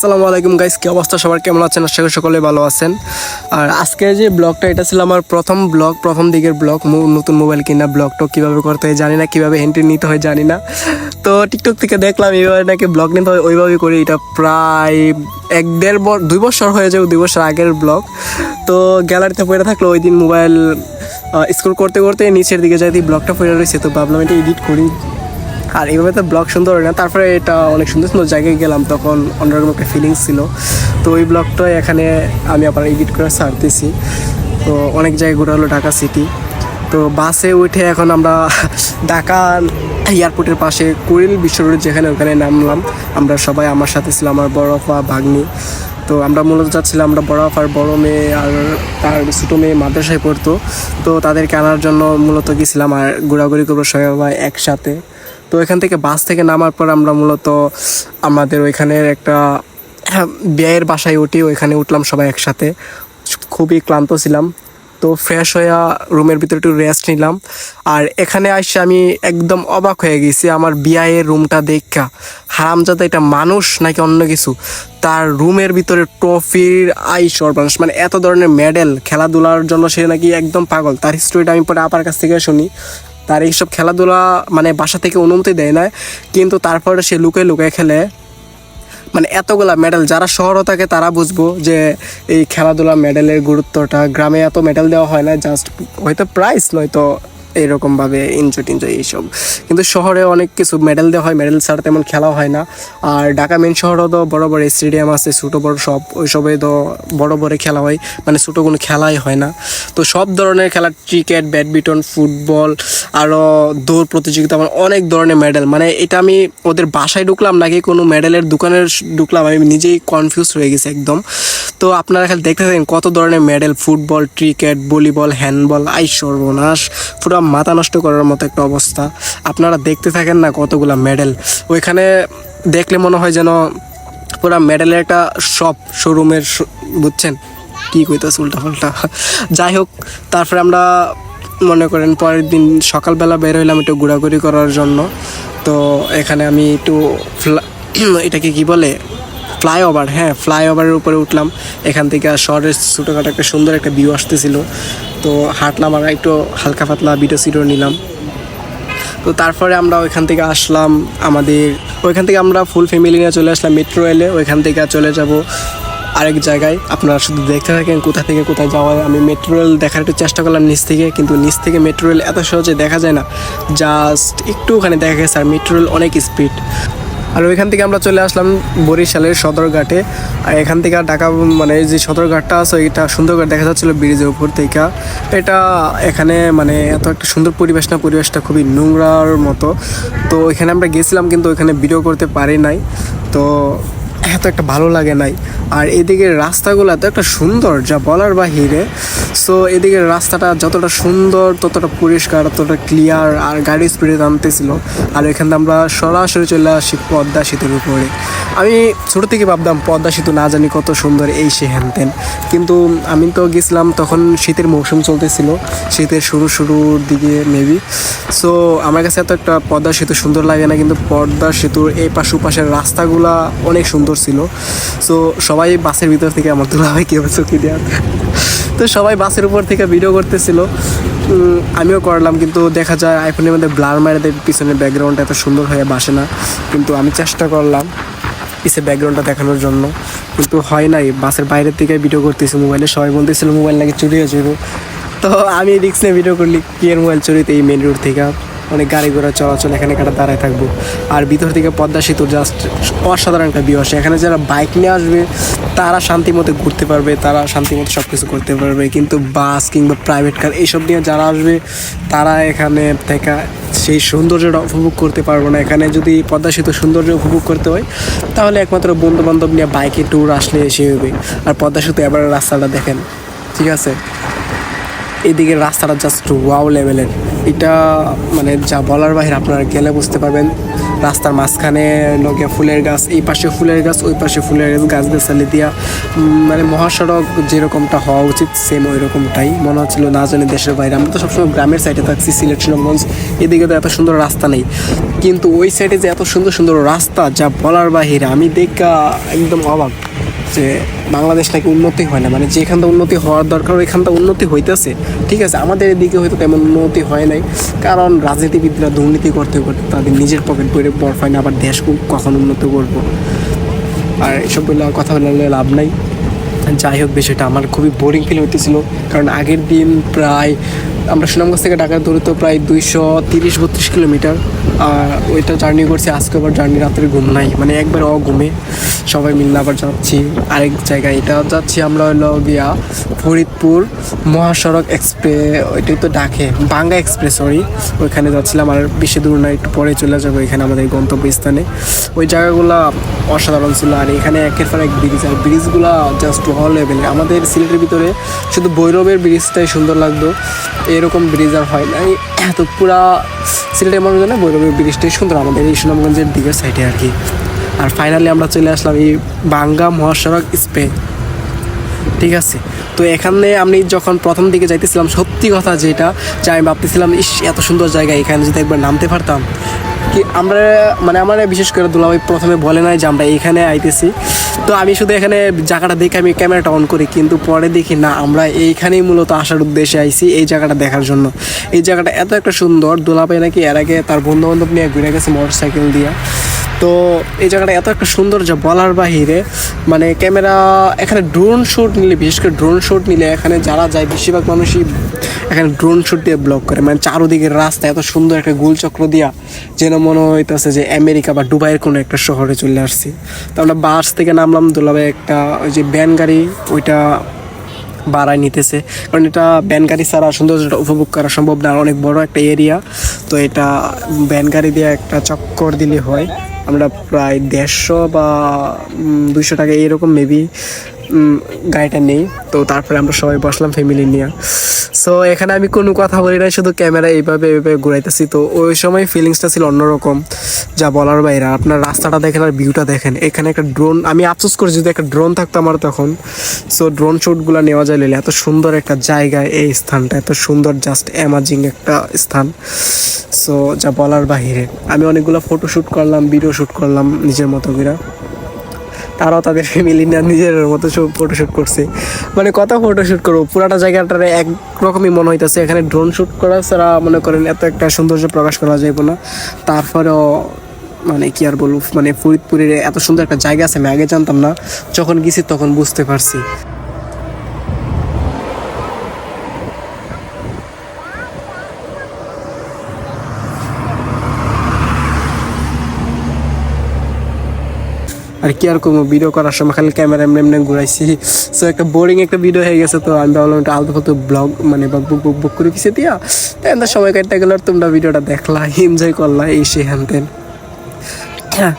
আসসালামু আলাইকুম গাইস কি অবস্থা? সবার কেমন আছেন? আশা করি সকলে ভালো আছেন। আর আজকে যে ব্লগটা, এটা ছিল আমার প্রথম ব্লগ, প্রথম দিকের ব্লগ নতুন মোবাইল কিনা ব্লগটা কীভাবে করতে হয় জানি না, কীভাবে এন্ট্রি নিতে হয় জানি না। তো টিকটক থেকে দেখলাম, এইভাবে নাকি ব্লগ নিতে হয়, ওইভাবে করি। এটা প্রায় এক দেড় দুই বছর হয়ে যাবে, দুই বছর আগের ব্লগ। তো গ্যালারিতে পড়ে থাকল, ওই দিন মোবাইল স্ক্রল করতে করতে নিচের দিকে যাই ব্লগটা পড়ে রয়েছে। তো ভাবলাম এটা এডিট করি। আর এইভাবে তো ব্লগ সুন্দর হয় না। তারপরে এটা অনেক সুন্দর সুন্দর জায়গায় গেলাম, তখন অন্যরকম একটা ফিলিংস ছিল। তো ওই ব্লগটা এখানে আমি আবার এডিট করে ছাড়তেছি। তো অনেক জায়গায় ঘোরা হলো ঢাকা সিটি তো বাসে উঠে এখন আমরা ঢাকা এয়ারপোর্টের পাশে কুড়িল বিশ্ব রোড যেখানে ওখানে নামলাম। আমরা সবাই আমার সাথে ছিল আমার বড় আপা, ভাগ্নি। তো আমরা মূলত যাচ্ছিলাম আমরা বড় আপার বড় মেয়ে আর তার ছোটো মেয়ে মাদ্রাসায় পড়তো। তো তাদেরকে আনার জন্য মূলত গেছিলাম আর ঘোরাঘুরি করব সবাই একসাথে। তো এখান থেকে বাস থেকে নামার পর আমরা মূলত আমাদের ওইখানের একটা হ্যাঁ, বিয়ের বাসায় উঠি ওইখানে উঠলাম সবাই একসাথে। খুবই ক্লান্ত ছিলাম। তো ফ্রেশ হয়ে রুমের ভিতরে একটু রেস্ট নিলাম। আর এখানে আসে আমি একদম অবাক হয়ে গেছি আমার বিয়ের রুমটা দেখা। হারামজাদা এটা মানুষ নাকি অন্য কিছু? তার রুমের ভিতরে ট্রফির আই সর্বাংশ মানে এত ধরনের মেডেল খেলাধুলার জন্য সে নাকি একদম পাগল। তার হিস্টোরিটা আমি পরে আপার কাছ থেকে শুনি। তার এইসব খেলাধুলা মানে বাসা থেকে অনুমতি দেয় না, কিন্তু তারপরে সে লুকে লুকায় খেলে। মানে এতগুলা মেডেল যারা শহরও থাকে তারা বুঝব যে এই খেলাধুলা মেডেলের গুরুত্বটা। গ্রামে এত মেডেল দেওয়া হয় না জাস্ট হয়তো প্রাইস নয়তো এরকমভাবে এনজয় টেনজয় এইসব। কিন্তু শহরে অনেক কিছু মেডেল দেওয়া হয়, মেডেল ছাড়া তেমন খেলা হয় না। আর ঢাকা মেন শহরেও তো বড় বড় স্টেডিয়াম আছে, ছোটো বড় সব, ওইসবে তো বড় বড় খেলা হয়। মানে ছোটো কোনো খেলাই হয় না। তো সব ধরনের খেলা ক্রিকেট ব্যাডমিন্টন ফুটবল আরও দৌড় প্রতিযোগিতা আমার অনেক ধরনের মেডেল মানে এটা আমি ওদের বাসায় ঢুকলাম, নাকি কোনো মেডেলের দোকানের ঢুকলাম, আমি নিজেই কনফিউজ হয়ে গেছি একদম। তো আপনারা খালি দেখতে থাকেন কত ধরনের medal football cricket volleyball handball I সর্বনাশ। পুরো মাথা নষ্ট করার মতো একটা অবস্থা। আপনারা দেখতে থাকেন না কতগুলা মেডেল ওইখানে দেখলে মনে হয় যেন পুরো মেডেলের একটা শপ শোরুমের বুঝছেন? কী কইতেছে উল্টা পাল্টা যাই হোক, তারপরে আমরা মনে করেন পরের দিন সকালবেলা বের হইলাম একটু ঘোরাঘুরি করার জন্য। তো এখানে আমি একটু এটাকে কি বলে? ফ্লাইওভার হ্যাঁ ফ্লাইওভারের উপরে উঠলাম। এখান থেকে শহরের ছোটোখাটো একটা সুন্দর একটা ভিউ আসতেছিল। তো হাঁটলাম আর একটু হালকা পাতলা ভিডিও সিডিও নিলাম। তো তারপরে আমরা ওইখান থেকে আসলাম আমাদের, ওইখান থেকে আমরা ফুল ফ্যামিলি নিয়ে চলে আসলাম মেট্রো রেলে ওইখান থেকে চলে যাব আরেক জায়গায়। আপনারা শুধু দেখতে থাকেন কোথা থেকে কোথায় যাওয়া আমি মেট্রো রেল দেখার একটু চেষ্টা করলাম নিচ থেকে, কিন্তু নিচ থেকে মেট্রো রেল এত সহজে দেখা যায় না। জাস্ট একটু ওখানে দেখা গেছে আর মেট্রো রেল অনেক স্পিড আর ওইখান থেকে আমরা চলে আসলাম বরিশালের সদরঘাটে। আর এখান থেকে ঢাকা মানে যে সদরঘাটটা আছে এটা সুন্দরঘাট দেখা যাচ্ছিল ব্রিজের উপর থেকে। এটা এখানে মানে এত একটা সুন্দর পরিবেশ না, পরিবেশটা খুবই নোংরার মতো। তো এখানে আমরা গেছিলাম কিন্তু ওইখানে ভিডিও করতে পারি নাই। তো এত একটা ভালো লাগে নাই। আর এদিকে রাস্তাগুলো এত একটা সুন্দর, যা বলার বাহিরে। সো এদিকে রাস্তাটা যতটা সুন্দর, ততটা পরিষ্কার, ততটা ক্লিয়ার আর গাড়ি স্পিডে নামতেছিল। আর এখানে আমরা সরাসরি চলে আসি পদ্মা সেতুর উপরে। আমি ছোটো থেকে ভাবতাম পদ্মা সেতু না জানি কত সুন্দর এই সে হ্যানতেন কিন্তু আমি তো গেছিলাম তখন শীতের মৌসুম চলতেছিল, শীতের শুরু শুরুর দিকে মেবি সো আমার কাছে এত একটা পদ্মা সেতু সুন্দর লাগে না, কিন্তু পদ্মা সেতুর এই পাশ পাশের রাস্তাগুলা অনেক সুন্দর। ছিল। সো সবাই বাসের ভিতর থেকে আমার তোলা হয় কেউ চকি দেওয়া তো সবাই বাসের উপর থেকে ভিডিও করতেছিল। আমিও করলাম, কিন্তু দেখা যায় আইফোনের মধ্যে ব্লার মারে দেয়, পিছনের ব্যাকগ্রাউন্ডটা এত সুন্দর হয়ে বাসে না। কিন্তু আমি চেষ্টা করলাম পিছে ব্যাকগ্রাউন্ডটা দেখানোর জন্য। কিন্তু হয় নাই, বাসের বাইরের থেকে ভিডিও করতেছি মোবাইলে সবাই বলতেছিল মোবাইল নাকি চুরি হয়ে যাব তো আমি রিক্স নিয়ে ভিডিও করলি, কি মোবাইল চুরিতে এই মেন রোড থেকে। অনেক গাড়ি ঘোড়া চলাচল এখানে কাটা দাঁড়ায় থাকব। আর ভিতর থেকে পদ্মা সেতু জাস্ট অসাধারণ একটা ভিউ আসে। এখানে যারা বাইক নিয়ে আসবে, তারা শান্তি মতো ঘুরতে পারবে, তারা শান্তি মতো সব কিছু করতে পারবে। কিন্তু বাস কিংবা প্রাইভেট কার এইসব নিয়ে যারা আসবে, তারা এখানে থেকে সেই সৌন্দর্যটা উপভোগ করতে পারব না। এখানে যদি পদ্মা সেতু সৌন্দর্য উপভোগ করতে হয়, তাহলে একমাত্র বন্ধু বান্ধব নিয়ে বাইকে ট্যুর আসলে এসে হবে। আর পদ্মা সেতু এবার রাস্তাটা দেখেন, ঠিক আছে? এদিকে রাস্তাটা জাস্ট ওয়াও লেভেলের এটা মানে যা বলার বাহিরে আপনারা গেলে বুঝতে পারবেন। রাস্তার মাঝখানে লগে ফুলের গাছ, এই পাশে ফুলের গাছ, ওই পাশে ফুলের গাছ গাছ গাছালি দিয়া মানে মহাসড়ক যেরকমটা হওয়া উচিত সেম ওই রকমটাই মনে হচ্ছিল না জানি দেশের বাইরে। আমরা তো সবসময় গ্রামের সাইডে থাকছি, সিলেট সুনামগঞ্জ এদিকে তো এত সুন্দর রাস্তা নেই। কিন্তু ওই সাইডে যে এত সুন্দর সুন্দর রাস্তা, যা বলার বাহিরে, আমি দেখা একদম অবাক। যে বাংলাদেশ নাকি উন্নতি হয় না মানে যেখানটা উন্নতি হওয়ার দরকার, ওইখানটা উন্নতি হইতেছে। ঠিক আছে, আমাদের এদিকে হয়তো তেমন উন্নতি হয় নাই, কারণ রাজনীতিবিদরা দুর্নীতি করতে করতে তাদের নিজের পকেট বইরে বর হয় না, আবার দেশ কখন উন্নত করব? আর এসব বলে কথা বললে লাভ নাই। যাই হোক, বিষয়টা আমার খুবই বোরিং ফিল হইতেছিল, কারণ আগের দিন প্রায় আমরা সুনামগঞ্জ থেকে ঢাকার দূরত্ব প্রায় দুইশো তিরিশ, বত্রিশ কিলোমিটার। আর ওইটা জার্নি করছি, আজকে আবার জার্নি রাত্রে ঘুম নাই। মানে একবার অঘুমে। সবাই মিলে আবার যাচ্ছি আরেক জায়গায়। এটা যাচ্ছি আমরা হলো গিয়া ফরিদপুর মহাসড়ক এক্সপ্রেস ওইটাই তো ডাকে, বাঙ্গা এক্সপ্রেস সরি ওইখানে যাচ্ছিলাম আর বেশি দূর না, একটু পরে চলে যাব এখানে আমাদের গন্তব্যস্থানে। ওই জায়গাগুলো অসাধারণ ছিল আর এখানে একের পর এক ব্রিজ আর ব্রিজগুলো জাস্ট অল লেভেল আমাদের সিলেটের ভিতরে শুধু ভৈরবের ব্রিজটাই সুন্দর লাগতো। এরকম ব্রিজ আর হয় না এত পুরা সিলেটের মানুষ জানে ভৈরবের ব্রিজটাই সুন্দর, আমাদের এই সুনামগঞ্জের দিকের সাইডে আর কি। আর ফাইনালি আমরা চলে আসলাম এই বাঙ্গা মহাসড়ক স্পে ঠিক আছে? তো এখানে আমি যখন প্রথম দিকে যাইতেছিলাম, সত্যি কথা যেটা, যে আমি ভাবতেছিলাম, ইস, এত সুন্দর জায়গা, এখানে যদি একবার নামতে পারতাম। কি আমরা মানে আমার বিশেষ করে দুলাভাই প্রথমে বলে নাই যে আমরা এখানে আইতেছি। তো আমি শুধু এখানে জায়গাটা দেখে আমি ক্যামেরাটা অন করি, কিন্তু পরে দেখি না, আমরা এইখানেই মূলত আসার উদ্দেশ্যে আইছি এই জায়গাটা দেখার জন্য। এই জায়গাটা এত একটা সুন্দর, দুলাভাই নাকি এর আগে তার বন্ধু বান্ধব নিয়ে ঘুরে গেছে মোটর সাইকেল দিয়ে। তো এই জায়গাটা এত একটা সুন্দর যা বলার বাহিরে মানে ক্যামেরা এখানে ড্রোন শ্যুট নিলে, বিশেষ করে ড্রোন শ্যুট নিলে এখানে যারা যায়, বেশিরভাগ মানুষই এখানে ড্রোন শ্যুট দিয়ে ব্লক করে। মানে চারোদিকের রাস্তা, এত সুন্দর একটা গোলচক্র দিয়া যেন মনে হইতেছে যে আমেরিকা বা দুবাইয়ের কোনো একটা শহরে চলে আসছি। তো আমরা বাস থেকে নামলাম, দুলাভাই একটা ওই যে ব্যান গাড়ি, ওইটা বাড়ায় নিতেছে। কারণ এটা ব্যান গাড়ি ছাড়া সৌন্দর্যটা উপভোগ করা সম্ভব না অনেক বড় একটা এরিয়া তো এটা ব্যান গাড়ি দিয়ে একটা চক্কর দিলে হয়। আমরা প্রায় দেড়শো বা দুইশো টাকা, এরকম মেবি গাড়িটা নেই। তো তারপরে আমরা সবাই বসলাম ফ্যামিলি নিয়ে। সো এখানে আমি কোনো কথা বলি না শুধু ক্যামেরা এইভাবে এইভাবে ঘুরাইতেছি। তো ওই সময় ফিলিংসটা ছিল অন্যরকম। যা বলার বাইরে, আপনার রাস্তাটা দেখেন আর ভিউটা দেখেন। এখানে একটা ড্রোন আমি আফসোস করি যদি একটা ড্রোন থাকতো আমার তখন। সো ড্রোন শ্যুটগুলো নেওয়া যায় এত সুন্দর একটা জায়গা এই স্থানটা, এত সুন্দর জাস্ট অ্যামাজিং একটা স্থান। সো যা বলার বাহিরে। আমি অনেকগুলো ফটো শ্যুট করলাম ভিডিও শ্যুট করলাম নিজের মতো করে তারাও তাদের ফ্যামিলি না নিজের মতো সব ফটোশ্যুট করছে। মানে কত ফটোশ্যুট করব, পুরাটা জায়গাটারে একরকমই মনে হইতেছে, এখানে ড্রোন শ্যুট করা ছাড়া মনে করেন এত একটা সৌন্দর্য প্রকাশ করা যাইব না। তারপরেও মানে কি আর বলব মানে ফরিদপুরের এত সুন্দর একটা জায়গা আছে, আমি আগে জানতাম না, যখন গেছি তখন বুঝতে পারছি। আর কি আর কোনো ভিডিও করার সময় খালি ক্যামেরা এমনি এমনি ঘুরাইছি। সো একটা বোরিং একটা ভিডিও হয়ে গেছে তো, আমি ভাবলাম একটা আলতু ফালতু ব্লগ মানে বা বুক বুক বুক করে পিছিয়ে দিয়া, তো এত সময় কাটতে গেলে তোমরা ভিডিওটা দেখলা এনজয় করলা, এই সে হ্যান হ্যাঁ।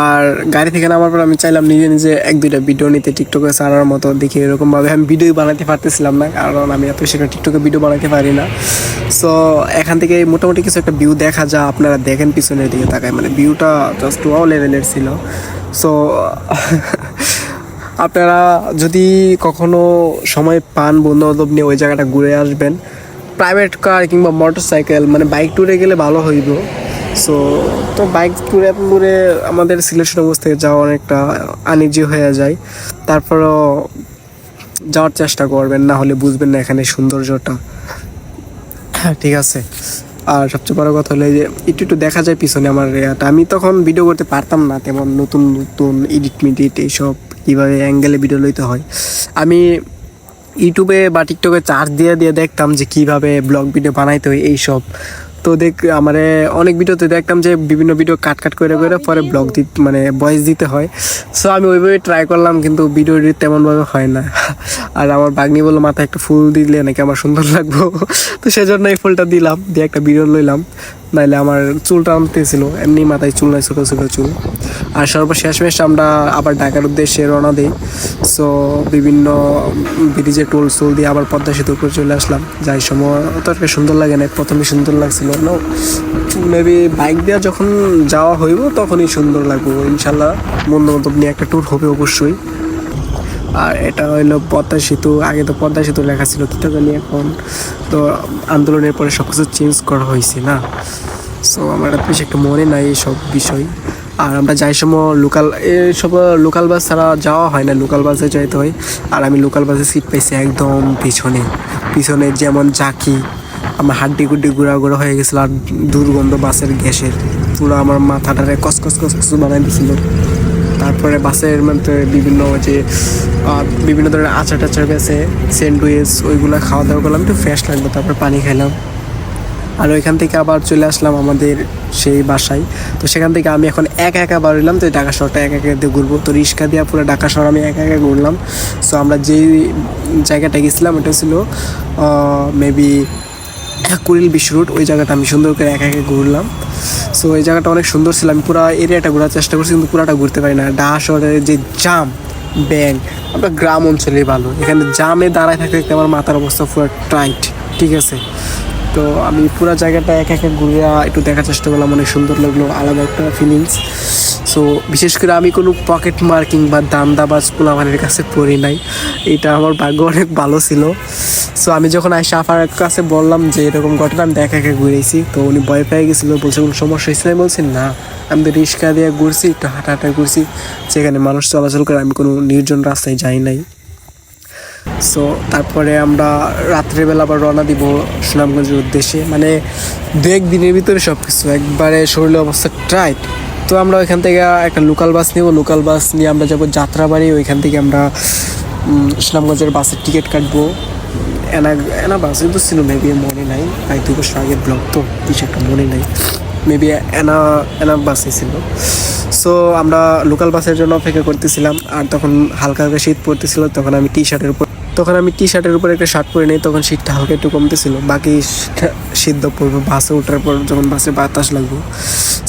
আর গাড়ি থেকে নামার পর আমি চাইলাম নিজে নিজে এক দুইটা ভিডিও নিতে টিকটকে ছাড়ার মতো দেখি এরকমভাবে। আমি ভিডিও বানাতে পারতেছিলাম না, কারণ আমি এত সেটা টিকটকে ভিডিও বানাতে পারি না। সো এখান থেকে মোটামুটি কিছু একটা ভিউ দেখা যা আপনারা দেখেন পিছনের দিকে তাকায়। মানে ভিউটা জাস্ট ওয়াও লেভেলের ছিল। সো আপনারা যদি কখনো সময় পান বন্ধু বান্ধব নিয়ে ওই জায়গাটা ঘুরে আসবেন। প্রাইভেট কার কিংবা মোটর সাইকেল মানে বাইক ট্যুরে গেলে ভালো হইব। সো তো বাইক ট্যুরে ট্যুরে আমাদের সিলেকশন অবস্থা থেকে যাওয়া অনেকটা আনিজি হয়ে যায়। তারপরও যাওয়ার চেষ্টা করবেন না হলে বুঝবেন না এখানে সৌন্দর্যটা। হ্যাঁ ঠিক আছে। আর সবচেয়ে বড় কথা হলো যে একটু একটু দেখা যায় পিছনে আমার ইয়াটা আমি তখন ভিডিও করতে পারতাম না তেমন নতুন নতুন এডিট মিডিট এইসব কীভাবে অ্যাঙ্গেলে ভিডিও লইতে হয়। আমি ইউটিউবে বা টিকটকে চার্জ দিয়ে দিয়ে দেখতাম যে কীভাবে ব্লগ ভিডিও বানাইতে হয় এইসব। তো দেখ মানে অনেক ভিডিওতে দেখতাম যে বিভিন্ন ভিডিও কাট কাট করে করে পরে ব্লগ দিতে মানে ভয়েস দিতে হয়। সো আমি ওইভাবে ট্রাই করলাম, কিন্তু ভিডিও এডিট তেমনভাবে হয় না। আর আমার বাগনি বলল, মাথায় একটা ফুল দিলে নাকি আমার সুন্দর লাগবো? তো সেজন্য এই ফুলটা দিলাম, দিয়ে একটা ভিডিও লইলাম। নাইলে আমার চুলটা আনতেছিল, এমনি মাথায় চুল নাই, ছোটো ছোটো চুল। আর সর্বশেষমেশ আমরা আবার ঢাকার উদ্দেশ্যে রওনা দিই। সো বিভিন্ন ব্রিজে টোল চুল দিয়ে আবার পদ্মা সেতুর উপরে চলে আসলাম। যাই সময় অত একটা সুন্দর লাগে না, প্রথমে সুন্দর লাগছিল। না মেবি বাইক দিয়ে যখন যাওয়া হইব, তখনই সুন্দর লাগবো। ইনশাল্লাহ বন্ধু বান্ধব নিয়ে একটা ট্যুর হবে অবশ্যই। আর এটা হইল পদ্মা সেতু। আগে তো পদ্মা সেতু লেখা ছিল কী জানি এখন তো আন্দোলনের পরে সব কিছু চেঞ্জ করা হয়েছে না। সো আমার বেশি একটা মনে নাই এইসব বিষয়। আর আমরা যাই সময় লোকাল এইসব লোকাল বাস ছাড়া যাওয়া হয় না লোকাল বাসে যাইতে হয়। আর আমি লোকাল বাসে সিট পাইছি একদম পিছনে। পিছনে যেমন জাকি আমার হাড্ডি গুড্ডি গুঁড়া গুঁড়া হয়ে গেছিল আর দুর্গন্ধ বাসের গ্যাসের। পুরো আমার মাথাটারে কস কস কস কস বানাই দিছিল। তারপরে বাসের মধ্যে বিভিন্ন যে বিভিন্ন ধরনের আচার টাচার বেছে স্যান্ডউইচ, ওইগুলো খাওয়া দাওয়া করলাম, একটু ফ্রেশ লাগল, তারপর পানি খেলাম আর ওইখান থেকে আবার চলে আসলাম আমাদের সেই বাসায়। তো সেখান থেকে আমি এখন একা একা বাড়লাম তো ঢাকা শহরটা একা একা দিয়ে ঘুরবো। তো রিক্সা দিয়ে পুরো ঢাকা শহর আমি একা একা ঘুরলাম। সো আমরা যেই জায়গাটা গেছিলাম, ওটা ছিল মেবি কুড়িল বিশ্ব রোড ওই জায়গাটা আমি সুন্দর করে একা একা ঘুরলাম। সো এই জায়গাটা অনেক সুন্দর ছিল। আমি পুরো এরিয়াটা ঘোরার চেষ্টা করছি, কিন্তু পুরাটা ঘুরতে পারি না। ঢাকা শহরের যে জাম, ব্যাং, আমরা গ্রাম অঞ্চলে ভালো। এখানে জামে দাঁড়ায় থাকতে থাকতে আমার মাথার অবস্থা পুরো টাইট, ঠিক আছে? তো আমি পুরো জায়গাটা একা একা ঘুরে একটু দেখার চেষ্টা করলাম। অনেক সুন্দর লাগল, আলাদা একটা ফিলিংস সো বিশেষ করে আমি কোনো পকেট মার্কিং বা দান্দাবাজ পোলাভানের কাছে পড়ি নাই। এটা আমার ভাগ্য অনেক ভালো ছিল। সো আমি যখন আইসা আফার কাছে বললাম যে এরকম ঘটনা, আমি দেখা একা ঘুরেছি। তো উনি ভয় পেয়ে গেছিল, বলছে, কোনো সমস্যা হয়েছে আমি বলছি, না। আমি তো রিক্সা দিয়ে ঘুরছি, একটু হাঁটা হাঁটা ঘুরছি যেখানে মানুষ চলাচল করে, আমি কোনো নির্জন রাস্তায় যাই নাই। সো তারপরে আমরা রাত্রেবেলা আবার রওনা দিব সুনামগঞ্জের উদ্দেশ্যে। মানে দু এক দিনের ভিতরে সব কিছু একবারে শরীরের অবস্থা টাইট তো আমরা ওইখান থেকে একটা লোকাল বাস নিব। লোকাল বাস নিয়ে আমরা যাব যাত্রাবাড়ি। ওইখান থেকে আমরা উম, সুনামগঞ্জের বাসের টিকিট কাটবো। এনা এনা বাস তো ছিল মেবি মনে নাই। এক দু বছর আগের ব্লগ তো কিছু একটা মনে নাই। মেবি এনা এনা বাসে ছিল। সো আমরা লোকাল বাসের জন্য অপেক্ষা করতেছিলাম। আর তখন হালকা হালকা শীত পড়তেছিল তখন আমি টি শার্টের উপর তখন আমি টি শার্টের উপরে একটা শার্ট পরে নিই, তখন শীতটা হালকা একটু কমতেছিল। বাকি সিদ্ধ পড়ব, বাসে ওঠার পর যখন বাসে বাতাস লাগবো।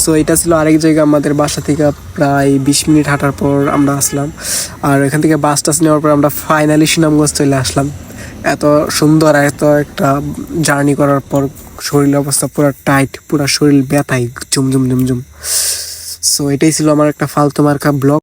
সো এটা ছিল আরেক জায়গা আমাদের বাসা থেকে প্রায় বিশ মিনিট হাঁটার পর আমরা আসলাম। আর এখান থেকে বাস টাস নেওয়ার পর আমরা ফাইনালি সুনামগঞ্জ চলে আসলাম। এত সুন্দর, এত একটা জার্নি করার পর শরীরের অবস্থা পুরো টাইট পুরো শরীর জুম জুম জুম সো এটাই ছিল আমার একটা ফালতু মার্কা ব্লগ